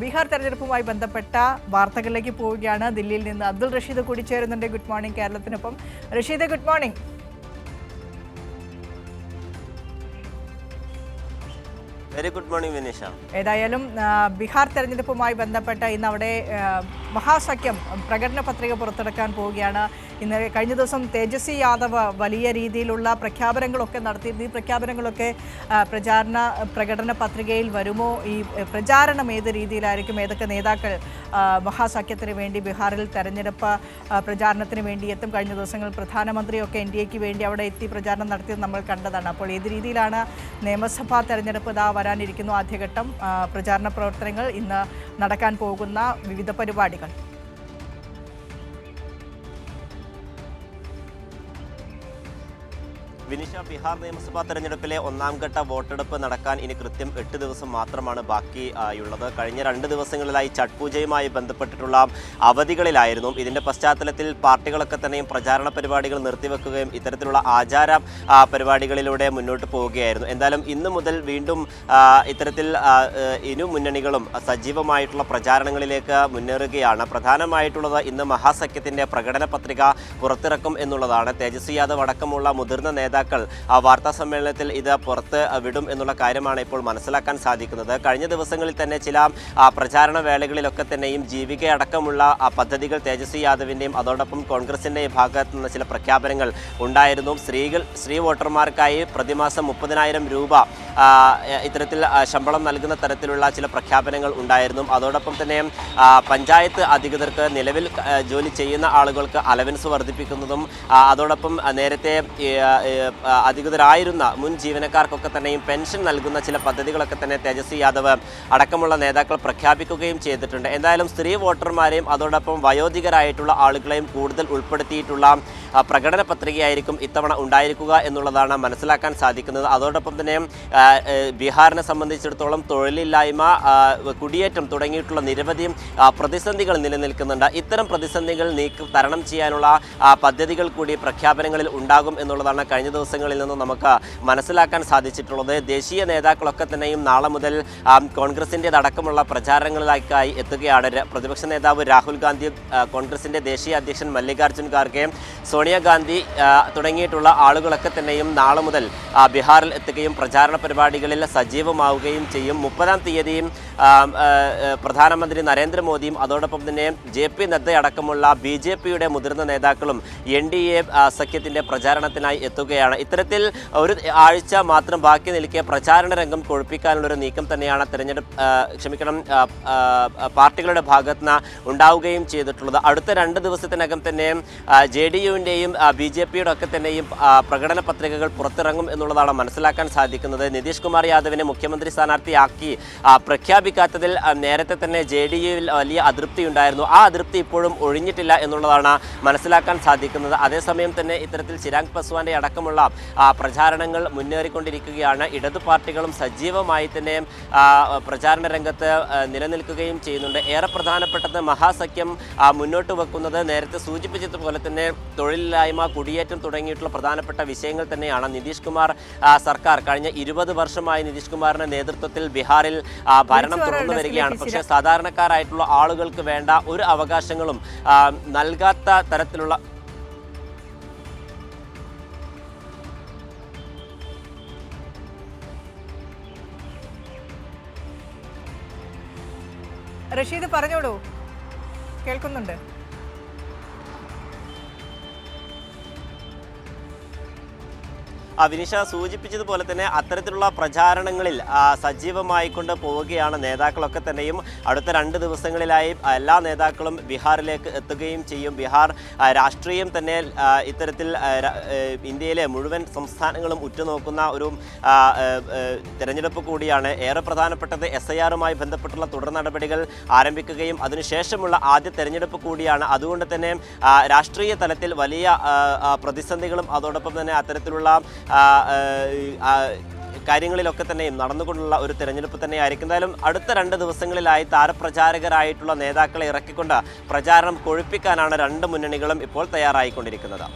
ബീഹാർ തെരഞ്ഞെടുപ്പുമായി ബന്ധപ്പെട്ട വാർത്തകളിലേക്ക് പോവുകയാണ്. ദില്ലിയിൽ നിന്ന് അബ്ദുൾ റഷീദ് കൂടി ചേരുന്നുണ്ട്. Good morning കേരളത്തിനൊപ്പം. Rasheed good morning. Very good morning Vineesha ഏതായാലും ബീഹാർ തെരഞ്ഞെടുപ്പുമായി ബന്ധപ്പെട്ട ഇന്ന് അവിടെ മഹാസഖ്യം പ്രകടന പത്രിക പുറത്തിറക്കാൻ പോവുകയാണ്. ഇന്ന് കഴിഞ്ഞ ദിവസം തേജസ്വി യാദവ് വലിയ രീതിയിലുള്ള പ്രഖ്യാപനങ്ങളൊക്കെ നടത്തിയിരുന്നു ഈ പ്രഖ്യാപനങ്ങളൊക്കെ പ്രചാരണ പ്രകടന പത്രികയിൽ വരുമോ? ഈ പ്രചാരണം ഏത് രീതിയിലായിരിക്കും? ഏതൊക്കെ നേതാക്കൾ മഹാസഖ്യത്തിന് വേണ്ടി ബീഹാറിൽ തെരഞ്ഞെടുപ്പ് പ്രചാരണത്തിന് വേണ്ടി എത്തും? കഴിഞ്ഞ ദിവസങ്ങളിൽ പ്രധാനമന്ത്രിയൊക്കെ എൻ ഡി എക്ക് വേണ്ടി അവിടെ എത്തി പ്രചാരണം നടത്തിയത് നമ്മൾ കണ്ടതാണ്. അപ്പോൾ ഏത് രീതിയിലാണ് നിയമസഭാ തെരഞ്ഞെടുപ്പ് ഇതാ വരാനിരിക്കുന്നു? ആദ്യഘട്ടം പ്രചാരണ പ്രവർത്തനങ്ങൾ ഇന്ന് നടക്കാൻ പോകുന്ന വിവിധ പരിപാടികൾ. വിനിഷ ബീഹാർ നിയമസഭാ തെരഞ്ഞെടുപ്പിലെ ഒന്നാം ഘട്ട വോട്ടെടുപ്പ് നടക്കാൻ ഇനി കൃത്യം എട്ട് ദിവസം മാത്രമാണ് ബാക്കിയുള്ളത് കഴിഞ്ഞ രണ്ട് ദിവസങ്ങളിലായി ഛഠ് പൂജയുമായി ബന്ധപ്പെട്ടിട്ടുള്ള അവധികളിലായിരുന്നു. ഇതിന്റെ പശ്ചാത്തലത്തിൽ പാർട്ടികളൊക്കെ തന്നെയും പ്രചാരണ പരിപാടികൾ നിർത്തിവെക്കുകയും ഇത്തരത്തിലുള്ള ആചാര പരിപാടികളിലൂടെ മുന്നോട്ട് പോവുകയായിരുന്നു. എന്തായാലും ഇന്ന് മുതൽ വീണ്ടും ഇത്തരത്തിൽ ഇരു മുന്നണികളും സജീവമായിട്ടുള്ള പ്രചാരണങ്ങളിലേക്ക് മുന്നേറുകയാണ്. പ്രധാനമായിട്ടുള്ളത് ഇന്ന് മഹാസഖ്യത്തിന്റെ പ്രകടന പത്രിക പുറത്തിറക്കും എന്നുള്ളതാണ്. തേജസ്വി യാദവ് അടക്കമുള്ള മുതിർന്ന നേതാക്കൾ ആ വാർത്താ സമ്മേളനത്തിൽ ഇത് പുറത്ത് വിടും എന്നുള്ള കാര്യമാണ് ഇപ്പോൾ മനസ്സിലാക്കാൻ സാധിക്കുന്നത്. കഴിഞ്ഞ ദിവസങ്ങളിൽ തന്നെ ചില പ്രചാരണ വേളകളിലൊക്കെ തന്നെയും ജീവിക അടക്കമുള്ള പദ്ധതികൾ തേജസ്വി യാദവിന്റെയും അതോടൊപ്പം കോൺഗ്രസിന്റെയും ഭാഗത്തു നിന്ന് ചില പ്രഖ്യാപനങ്ങൾ ഉണ്ടായിരുന്നു. സ്ത്രീകൾ സ്ത്രീ വോട്ടർമാർക്കായി പ്രതിമാസം മുപ്പതിനായിരം രൂപ ഇത്തരത്തിൽ ശമ്പളം നൽകുന്ന തരത്തിലുള്ള ചില പ്രഖ്യാപനങ്ങൾ ഉണ്ടായിരുന്നു. അതോടൊപ്പം തന്നെ പഞ്ചായത്ത് അധികൃതർക്ക് നിലവിൽ ജോലി ചെയ്യുന്ന ആളുകൾക്ക് അലവൻസ് വർദ്ധിപ്പിക്കുന്നതും അതോടൊപ്പം നേരത്തെ അധികൃതരായിരുന്ന മുൻ ജീവനക്കാർക്കൊക്കെ തന്നെയും പെൻഷൻ നൽകുന്ന ചില പദ്ധതികളൊക്കെ തന്നെ തേജസ്വി യാദവ് അടക്കമുള്ള നേതാക്കൾ പ്രഖ്യാപിക്കുകയും ചെയ്തിട്ടുണ്ട്. എന്തായാലും സ്ത്രീ വോട്ടർമാരെയും അതോടൊപ്പം വയോധികരായിട്ടുള്ള ആളുകളെയും കൂടുതൽ ഉൾപ്പെടുത്തിയിട്ടുള്ള പ്രകടന പത്രികയായിരിക്കും ഇത്തവണ ഉണ്ടായിരിക്കുക എന്നുള്ളതാണ് മനസ്സിലാക്കാൻ സാധിക്കുന്നത്. അതോടൊപ്പം തന്നെ ബീഹാറിനെ സംബന്ധിച്ചിടത്തോളം തൊഴിലില്ലായ്മ കുടിയേറ്റം തുടങ്ങിയിട്ടുള്ള നിരവധി പ്രതിസന്ധികൾ നിലനിൽക്കുന്നുണ്ട്. ഇത്തരം പ്രതിസന്ധികൾ നീക്കം തരണം ചെയ്യാനുള്ള പദ്ധതികൾ കൂടി പ്രഖ്യാപനങ്ങളിൽ ഉണ്ടാകും എന്നുള്ളതാണ് കഴിഞ്ഞ ദിവസങ്ങളിൽ നിന്ന് നമുക്ക് മനസ്സിലാക്കാൻ സാധിച്ചിട്ടുള്ളത്. ദേശീയ നേതാക്കളൊക്കെ തന്നെയും നാളെ മുതൽ കോൺഗ്രസിന്റെതടക്കമുള്ള പ്രചാരണങ്ങളിലേക്കായി എത്തുകയാണ്. പ്രതിപക്ഷ നേതാവ് രാഹുൽ ഗാന്ധി കോൺഗ്രസിന്റെ ദേശീയ അധ്യക്ഷൻ മല്ലികാർജുൻ ഖാർഗെ സോണിയാഗാന്ധി തുടങ്ങിയിട്ടുള്ള ആളുകളൊക്കെ തന്നെയും നാളെ മുതൽ ബീഹാറിൽ എത്തുകയും പ്രചാരണ പരിപാടികളിൽ സജീവമാവുകയും ചെയ്യും. മുപ്പതാം തീയതിയും പ്രധാനമന്ത്രി നരേന്ദ്രമോദിയും അതോടൊപ്പം തന്നെ ജെ പി നദ്ദ അടക്കമുള്ള ബി ജെ പിയുടെ മുതിർന്ന നേതാക്കളും എൻ ഡി എ സഖ്യത്തിന്റെ പ്രചാരണത്തിനായി എത്തുകയാണ്. ഇത്തരത്തിൽ ഒരു ആഴ്ച മാത്രം ബാക്കി നിൽക്കെ പ്രചാരണ രംഗം കൊഴുപ്പിക്കാനുള്ളൊരു നീക്കം തന്നെയാണ് തെരഞ്ഞെടുപ്പ് ക്ഷമിക്കണം പാർട്ടികളുടെ ഭാഗത്ത് നിന്ന് ഉണ്ടാവുകയും ചെയ്തിട്ടുള്ളത്. അടുത്ത രണ്ട് ദിവസത്തിനകം തന്നെ ജെ ഡി യുവിന്റെയും ബി ജെ പിയുടെ ഒക്കെ തന്നെയും പ്രകടന പത്രികകൾ പുറത്തിറങ്ങും എന്നുള്ളതാണ് മനസ്സിലാക്കാൻ സാധിക്കുന്നത്. നിതീഷ് കുമാർ യാദവിനെ മുഖ്യമന്ത്രി സ്ഥാനാർത്ഥിയാക്കി പ്രഖ്യാപിക്കാത്തതിൽ നേരത്തെ തന്നെ ജെ ഡി യുവിൽ വലിയ അതൃപ്തി ഉണ്ടായിരുന്നു ആ അതൃപ്തി ഇപ്പോഴും ഒഴിഞ്ഞിട്ടില്ല എന്നുള്ളതാണ് മനസ്സിലാക്കാൻ സാധിക്കുന്നത്. അതേസമയം തന്നെ ഇത്തരത്തിൽ ചിരാഗ് പസ്വാന്റെ അടക്കമുള്ള പ്രചാരണങ്ങൾ മുന്നേറിക്കൊണ്ടിരിക്കുകയാണ്. ഇടതു പാർട്ടികളും സജീവമായി തന്നെ പ്രചാരണ രംഗത്ത് നിലനിൽക്കുകയും ചെയ്യുന്നുണ്ട്. ഏറെ പ്രധാനപ്പെട്ടത് മഹാസഖ്യം മുന്നോട്ട് വെക്കുന്നത് നേരത്തെ സൂചിപ്പിച്ചതുപോലെ തന്നെ തൊഴിലില്ലായ്മ കുടിയേറ്റം തുടങ്ങിയിട്ടുള്ള പ്രധാനപ്പെട്ട വിഷയങ്ങൾ തന്നെയാണ് നിതീഷ് കുമാർ സർക്കാർ. കഴിഞ്ഞ ഇരുപത് വർഷമായി നിതീഷ് കുമാറിന്റെ നേതൃത്വത്തിൽ ബീഹാറിൽ ഭരണം തുടർന്നു വരികയാണ്. പക്ഷെ സാധാരണക്കാരായിട്ടുള്ള ആളുകൾക്ക് വേണ്ട ഒരു അവകാശങ്ങളും നൽകാത്ത തരത്തിലുള്ള റഷീദ് പറഞ്ഞോളൂ. കേൾക്കുന്നുണ്ട്. വിനിഷ സൂചിപ്പിച്ചതുപോലെ തന്നെ അത്തരത്തിലുള്ള പ്രചാരണങ്ങളിൽ സജീവമായിക്കൊണ്ട് പോവുകയാണ് നേതാക്കളൊക്കെ തന്നെയും. അടുത്ത രണ്ട് ദിവസങ്ങളിലായി എല്ലാ നേതാക്കളും ബീഹാറിലേക്ക് എത്തുകയും ചെയ്യും. ബീഹാർ രാഷ്ട്രീയം തന്നെ ഇത്തരത്തിൽ ഇന്ത്യയിലെ മുഴുവൻ സംസ്ഥാനങ്ങളും ഉറ്റുനോക്കുന്ന ഒരു തെരഞ്ഞെടുപ്പ് കൂടിയാണ്. ഏറെ പ്രധാനപ്പെട്ടത് എസ് ഐ ആറുമായി ബന്ധപ്പെട്ടുള്ള തുടർ നടപടികൾ ആരംഭിക്കുകയും അതിനുശേഷമുള്ള ആദ്യ തെരഞ്ഞെടുപ്പ് കൂടിയാണ്. അതുകൊണ്ട് തന്നെ രാഷ്ട്രീയ തലത്തിൽ വലിയ പ്രതിസന്ധികളും അതോടൊപ്പം തന്നെ അത്തരത്തിലുള്ള കാര്യങ്ങളിലൊക്കെ തന്നെയും നടന്നുകൊണ്ടുള്ള ഒരു തെരഞ്ഞെടുപ്പ് തന്നെയായിരിക്കും. എന്തായാലും അടുത്ത രണ്ട് ദിവസങ്ങളിലായി താരപ്രചാരകരായിട്ടുള്ള നേതാക്കളെ ഇറക്കിക്കൊണ്ട് പ്രചാരണം കൊഴുപ്പിക്കാനാണ് രണ്ട് മുന്നണികളും ഇപ്പോൾ തയ്യാറായിക്കൊണ്ടിരിക്കുന്നത്.